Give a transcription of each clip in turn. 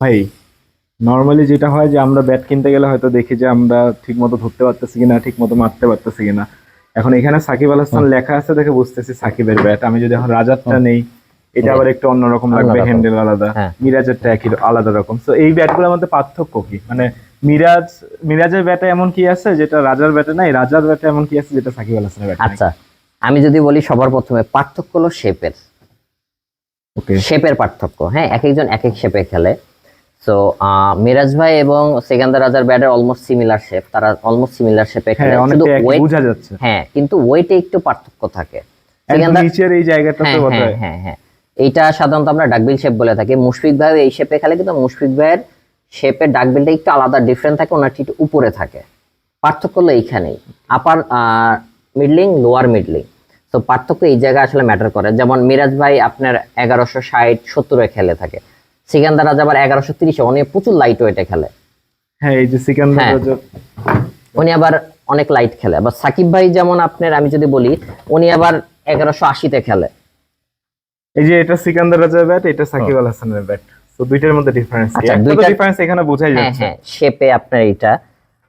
ভাই নর্মালি যেটা হয় যে আমরা ব্যাট কিনতে গেলে হয়তো দেখি যে আমরা ঠিক মতো ধরতে পারতেছি কিনা ঠিক মতো মারতে পারতেছি কিনা। এখন এখানে সাকিব আল হাসান লেখা আছে দেখে বুঝতেছি সাকিবের ব্যাট আমি যদি এখন রাজারটা নেই এটা আবার একটু অন্যরকম লাগবে হ্যান্ডেল আলাদা। হ্যাঁ। মিরাজেরটা একই আলাদা রকম। তো এই ব্যাটগুলোর মধ্যে পার্থক্য কি? মানে মিরাজ মিরাজের ব্যাটে এমন কি আছে যেটা রাজার ব্যাটে নাই? রাজার ব্যাটে এমন কি আছে যেটা সাকিব আল হাসানের ব্যাটে আচ্ছা আমি যদি বলি সবার প্রথমে পার্থক্য হলো শেপের। শেপের পার্থক্য হ্যাঁ? এক একজন এক এক শেপে খেলে। সো মিরাজ ভাই এবং সেকান্দার রাজার ব্যাটের অলমোস্ট সিমিলার শেপ তারা অলমোস্ট সিমিলার শেপে খেলে হ্যাঁ শুধু weight- বোঝা যাচ্ছে। হ্যাঁ কিন্তু ওয়েটে একটু পার্থক্য থাকে। সেকান্দার নিচের এই জায়গাটাতে হ্যাঁ বোধ হ্যাঁ হয় হ্যাঁ। হ্যাঁ এইটা সাধারণত আমরা ডাকবিল শেপ বলে থাকি। মুশফিক ভাই এই শেপে খেলে কিন্তু মুশফিক ভাইয়ের শেপের ডাকবিলটা একটু আলাদা ডিফারেন্ট থাকে ওনার একটু উপরে থাকে। পার্থক্য হলো এইখানেই। আপার মিডলিং লোয়ার মিডলিং তো পার্থক্য এই জায়গায় আসলে ম্যাটার করে। যেমন মিরাজ ভাই আপনার এগারোশো ষাট সত্তরে খেলে থাকে। সিকান্দার রাজা আবার এগারোশো তিরিশে উনি প্রচুর লাইট ওয়েটে খেলে। হ্যাঁ এই যে সিকান্দার হ্যাঁ। রাজা। উনি আবার অনেক লাইট খেলে। আবার সাকিব ভাই যেমন আপনার আমি যদি বলি উনি আবার এগারোশো আশিতে খেলে। এই যে এটা সিকান্দার রাজার ব্যাট এটা সাকিব আল হাসানের ব্যাট তো দুইটার মধ্যে ডিফারেন্স আচ্ছা, একটা দুইটার- ডিফারেন্স এখানে বোঝাই হ্যাঁ যাচ্ছে। হ্যাঁ শেপে আপনার এইটা।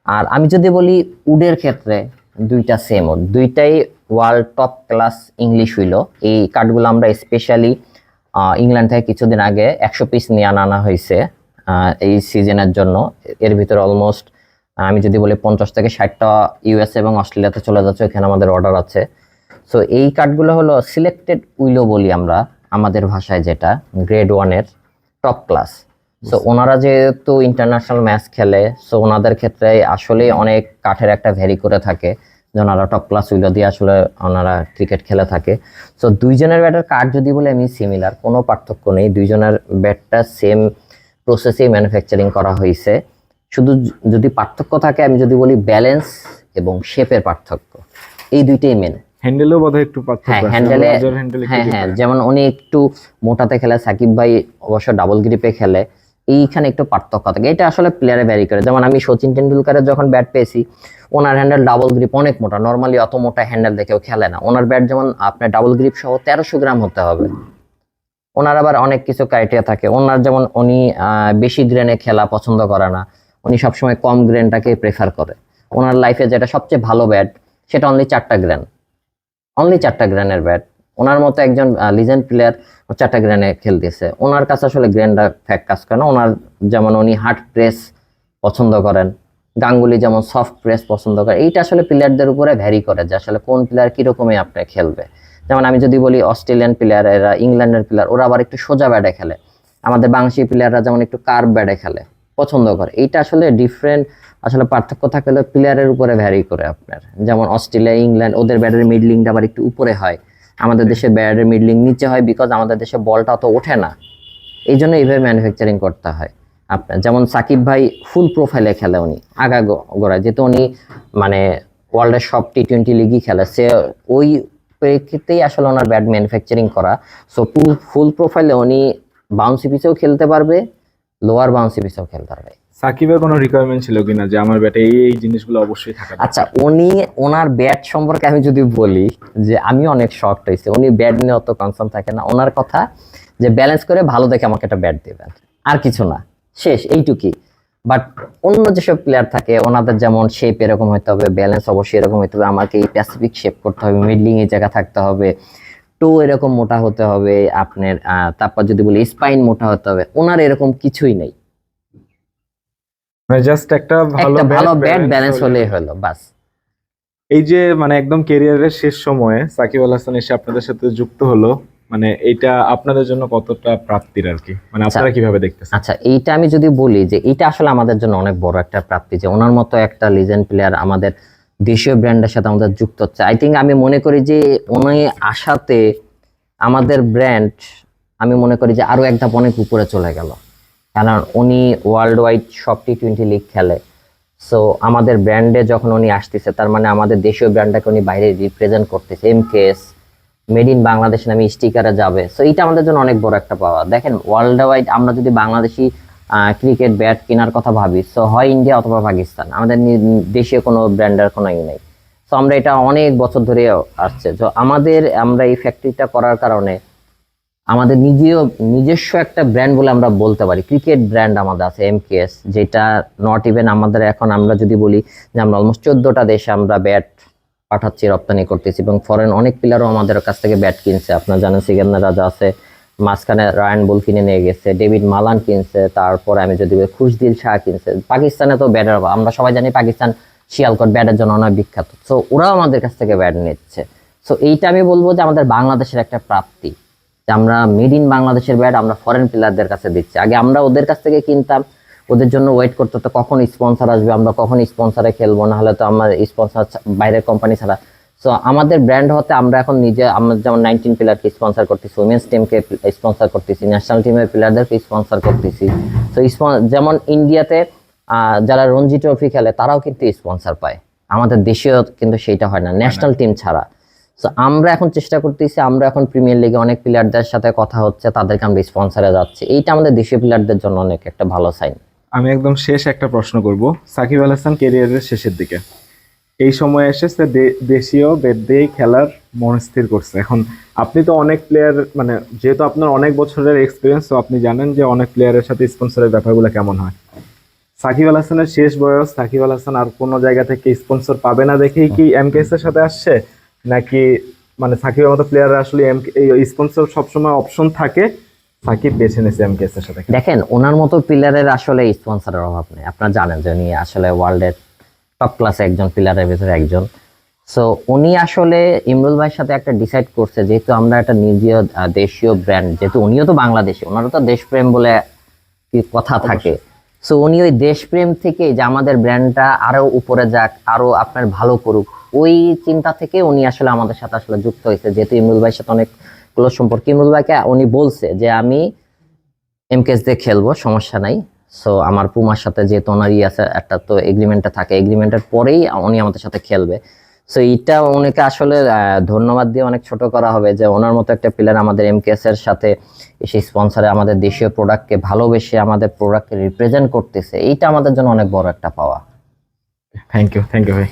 আর আমি যদি বলি উডের ক্ষেত্রে দুইটা সেম দুইটাই ওয়ার্ল্ড টপ ক্লাস ইংলিশ হইল। এই কার্ডগুলো আমরা স্পেশালি ইংল্যান্ড থেকে কিছুদিন আগে একশো পিস নিয়ে আনা হয়েছে। এই সিজনের জন্য। এর ভিতরে অলমোস্ট আমি যদি বলি পঞ্চাশ থেকে ষাটটা ইউএস এবং অস্ট্রেলিয়াতে চলে যাচ্ছে এখানে আমাদের অর্ডার আছে। সো এই কার্ডগুলো হলো সিলেক্টেড উইলো বলি আমরা আমাদের ভাষায় যেটা গ্রেড ওয়ানের টপ ক্লাস সো ওনারা যেহেতু ইন্টারন্যাশনাল ম্যাচ খেলে সো ওনাদের ক্ষেত্রে আসলে অনেক কাঠের একটা ভ্যারি করে থাকে। ওনারা টপ ক্লাস উইলো দিয়ে আসলে ওনারা ক্রিকেট খেলে থাকে। সো দুইজনের ব্যাটের কার্ড যদি বলে আমি সিমিলার কোনো পার্থক্য নেই। দুইজনের ব্যাটটা সেম প্রসেসেই ম্যানুফ্যাকচারিং করা হয়েছে শুধু যদি পার্থক্য থাকে আমি যদি বলি ব্যালেন্স এবং শেপের পার্থক্য। এই দুইটাই মেন হ্যান্ডেলও বোধহয় একটু পার্থক্য হ্যাঁ হ্যান্ডেলে হ্যাঁ হ্যাঁ যেমন উনি একটু মোটাতে খেলে সাকিব ভাই অবশ্য ডাবল গ্রিপে খেলে। এইখানে একটু পার্থক্য থাকে। এটা আসলে প্লেয়ারে ভ্যারি করে। যেমন আমি সচিন টেন্ডুলকারের যখন ব্যাট পেয়েছি, ওনার হ্যান্ডেল ডাবল গ্রিপ অনেক মোটা। নর্মালি অত মোটা হ্যান্ডেল দেখেও খেলে না। ওনার ব্যাট যেমন আপনার ডাবল গ্রিপ সহ তেরোশো গ্রাম হতে হবে। ওনার আবার অনেক কিছু ক্রাইটেরিয়া থাকে। ওনার যেমন উনি বেশি গ্রেনে খেলা পছন্দ করে না। উনি সবসময় কম গ্রেনটাকে প্রেফার করে। ওনার লাইফে যেটা সবচেয়ে ভালো ব্যাট সেটা অনলি চারটা গ্রেন অনলি চারটা গ্রেনের ব্যাট ওনার মতো একজন লিজেন্ড প্লেয়ার চারটা গ্রেনে খেলতেছে। ওনার কাছে আসলে গ্রেনটা ফ্যাক কাজ করে না। ওনার যেমন উনি হার্ড প্রেস পছন্দ করেন, গাঙ্গুলি যেমন সফট প্রেস পছন্দ করে, এইটা আসলে প্লেয়ারদের উপরে ভ্যারি করে যে আসলে কোন প্লেয়ার কীরকমই আপনি খেলবে। যেমন আমি যদি বলি অস্ট্রেলিয়ান প্লেয়ার এরা ইংল্যান্ডের প্লেয়ার ওরা আবার একটু সোজা ব্যাটে খেলে। আমাদের বাংলাদেশি প্লেয়াররা যেমন একটু কার্ভ ব্যাটে খেলে, পছন্দ করে। এইটা আসলে ডিফারেন্ট আসলে পার্থক্য থাকলে প্লেয়ারের উপরে ভ্যারি করে আপনার। যেমন অস্ট্রেলিয়া ইংল্যান্ড ওদের ব্যাটের মিডলিংটা আবার একটু উপরে হয়। আমাদের দেশে ব্যাটের মিডলিং নিচে হয় বিকজ আমাদের দেশে বলটা অত ওঠে না। এই জন্য এইভাবে ম্যানুফ্যাকচারিং করতে হয়। আপনার যেমন সাকিব ভাই ফুল প্রোফাইলে খেলে উনি, আগা গোড়ায়। যেহেতু উনি মানে ওয়ার্ল্ডের সব টি টোয়েন্টি লিগই খেলে, সে ওই প্রেক্ষিতেই আসলে ওনার ব্যাট ম্যানুফ্যাকচারিং করা। সো ফুল প্রোফাইলে উনি বাউন্সি পিসেও খেলতে পারবে লোয়ার বাউন্সি পিসেও খেলতে পারবে। সাকিবের কোনো রিকোয়ারমেন্ট ছিল কিনা যে আমার ব্যাটে এই এই জিনিসগুলো অবশ্যই থাকা আচ্ছা উনি, ওনার ব্যাট সম্পর্কে আমি যদি বলি যে আমি অনেক শখ হয়েছি। উনি ব্যাট নিয়ে অত কনসার্ন থাকে না। ওনার কথা যে ব্যালেন্স করে ভালো দেখে আমাকে একটা ব্যাট দেবেন। আর কিছু না। শেষ এইটুকুই বাট অন্য যেসব প্লেয়ার থাকে, ওনাদের যেমন শেপ এরকম হতে হবে ব্যালেন্স অবশ্যই এরকম হতে হবে। আমাকে এই প্যাসিফিক শেপ করতে হবে। মিডলিং এই জায়গা থাকতে হবে। টো এরকম মোটা হতে হবে। আপনার তারপর যদি বলি স্পাইন মোটা হতে হবে। ওনার এরকম কিছুই নেই। মানে জাস্ট একটা ভালো ভালো ব্যাট ব্যালেন্স হলেই হলো বাস। এই যে মানে একদম ক্যারিয়ারের শেষ সময়ে সাকিব আল হাসান এসে আপনাদের সাথে যুক্ত হলো মানে এইটা আপনাদের জন্য কতটা প্রাপ্তির আর কি? মানে আপনারা কীভাবে দেখতেছেন? আচ্ছা এইটা আমি যদি বলি যে এইটা আসলে আমাদের জন্য অনেক বড় একটা প্রাপ্তি যে ওনার মতো একটা লিজেন্ড প্লেয়ার আমাদের দেশীয় ব্র্যান্ডের সাথে আমাদের যুক্ত হচ্ছে। আই থিঙ্ক আমি মনে করি যে উনি আসাতে আমাদের ব্র্যান্ড আমি মনে করি যে আরও এক ধাপ অনেক উপরে চলে গেল। কারণ উনি ওয়ার্ল্ড ওয়াইড সব টি টোয়েন্টি লিগ খেলে। সো আমাদের ব্র্যান্ডে যখন উনি আসতেছে, তার মানে আমাদের দেশীয় ব্র্যান্ডটাকে উনি বাইরে রিপ্রেজেন্ট করতেছে। M case made in Bangladesh নামে স্টিকারে যাবে। সো এটা আমাদের জন্য অনেক বড় একটা পাওয়া। দেখেন ওয়ার্ল্ড ওয়াইড আমরা যদি বাংলাদেশি ক্রিকেট ব্যাট কেনার কথা ভাবি সো হয় ইন্ডিয়া অথবা পাকিস্তান আমাদের দেশীয় কোনো ব্র্যান্ডের কোনো ই নেই। সো আমরা এটা অনেক বছর ধরে আসছে। তো আমাদের আমরা এই ফ্যাক্টরিটা করার কারণে আমাদের নিজেও, নিজস্ব একটা ব্র্যান্ড বলে আমরা বলতে পারি। ক্রিকেট ব্র্যান্ড আমাদের আছে এমকেএস যেটা নট ইভেন আমাদের এখন আমরা যদি বলি যে আমরা অলমোস্ট চোদ্দটা দেশে আমরা ব্যাট পাঠাচ্ছি, রপ্তানি করতেছি এবং ফরেন অনেক প্লেয়ারও আমাদের কাছ থেকে ব্যাট কিনছে। আপনার জানেন সিগেন্দার রাজা আছে, মাঝখানে রায়ান বল কিনে নিয়ে গেছে, ডেভিড মালান কিনছে, তারপরে আমি যদি খুশদিল শাহ কিনছে। পাকিস্তানে তো ব্যাটের আমরা সবাই জানি পাকিস্তান শিয়ালকোট ব্যাটের জন্য অনেক বিখ্যাত। সো ওরাও আমাদের কাছ থেকে ব্যাট নিচ্ছে। সো এইটা আমি বলব যে আমাদের বাংলাদেশের একটা প্রাপ্তি। আমরা মেড ইন বাংলাদেশের ব্যাট আমরা ফরেন প্লেয়ারদের কাছে দিচ্ছি। আগে আমরা ওদের কাছ থেকে কিনতাম, ওদের জন্য ওয়েট করতে হতো কখন স্পন্সর আসবে, আমরা কখন স্পন্সরে খেলব, না হলে তো আমার স্পন্সর বাইরের কোম্পানি ছাড়া। সো আমাদের ব্র্যান্ড হতে আমরা এখন নিজে, আমরা যেমন নাইনটিন প্লেয়ারকে স্পন্সর করতেছি উমেন্স টিমকে স্পন্সর করতেছি ন্যাশনাল টিমের প্লেয়ারদেরকে স্পন্সর করতেছি। তো যেমন ইন্ডিয়াতে যারা রঞ্জি ট্রফি খেলে, তারাও কিন্তু স্পন্সর পায়। আমাদের দেশেও কিন্তু সেইটা হয় না ন্যাশনাল টিম ছাড়া। সো আমরা এখন চেষ্টা করতেছি, আমরা এখন প্রিমিয়ার লিগে অনেক প্লেয়ারদের সাথে কথা হচ্ছে, তাদেরকে আমরা স্পন্সরে যাচ্ছি। এইটা আমাদের দেশীয় প্লেয়ারদের জন্য অনেক একটা ভালো সাইন আমি একদম শেষ একটা প্রশ্ন করব। সাকিব আল হাসান কেরিয়ারের শেষের দিকে। এই সময় এসে সে দেশীয় বেদ দিয়েই খেলার মনস্থির করছে। এখন আপনি তো অনেক প্লেয়ার মানে যেহেতু আপনার অনেক বছরের এক্সপিরিয়েন্স তো আপনি জানেন যে অনেক প্লেয়ারের সাথে স্পন্সরের ব্যাপারগুলো কেমন হয়। সাকিব আল হাসানের শেষ বয়স, সাকিব আল হাসান আর কোনো জায়গা থেকে স্পন্সর পাবে না দেখেই কি এর সাথে আসছে? নাকি মানে সাকিবের মতো প্লেয়াররা আসলে এম এই স্পন্সর সবসময় অপশন থাকে সাকিব বেছে নিয়েছে এমকেএস এর সাথে। দেখেন ওনার মতো প্লেয়ারের আসলে স্পন্সরের অভাব নেই। আপনারা জানেন যে উনি আসলে ওয়ার্ল্ডের টপ ক্লাসে একজন প্লেয়ারের ভিতরে একজন। সো উনি আসলে ইমরুল ভাইয়ের সাথে একটা ডিসাইড করছে যেহেতু আমরা একটা নিজীয় দেশীয় ব্র্যান্ড যেহেতু উনিও তো বাংলাদেশি ওনারও তো দেশপ্রেম বলে কথা থাকে। সো উনি ওই দেশপ্রেম থেকে যে আমাদের ব্র্যান্ডটা আরও উপরে যাক আরও আপনার ভালো করুক ওই চিন্তা থেকে উনি আসলে আমাদের সাথে আসলে যুক্ত হয়েছে। যেহেতু ইমরুল ভাইয়ের সাথে অনেক ক্লোজ সম্পর্ক। ইমরুল ভাইকে উনি বলছে যে, আমি এমকেএস দিয়ে খেলব, সমস্যা নাই। সো আমার পুমার সাথে যেহেতু ওনারই আছে, একটা তো এগ্রিমেন্টটা থাকে। এগ্রিমেন্টের পরেই উনি আমাদের সাথে খেলবে। সো এইটা উনিকে আসলে ধন্যবাদ দিয়ে অনেক ছোট করা হবে যে, ওনার মতো একটা প্লেয়ার আমাদের এমকেএস এর সাথে এসে স্পন্সরে আমাদের দেশীয় প্রোডাক্টকে ভালোবেসে আমাদের প্রোডাক্টকে রিপ্রেজেন্ট করতেছে। এইটা আমাদের জন্য অনেক বড় একটা পাওয়া। থ্যাংক ইউ থ্যাংক ইউ ভাই।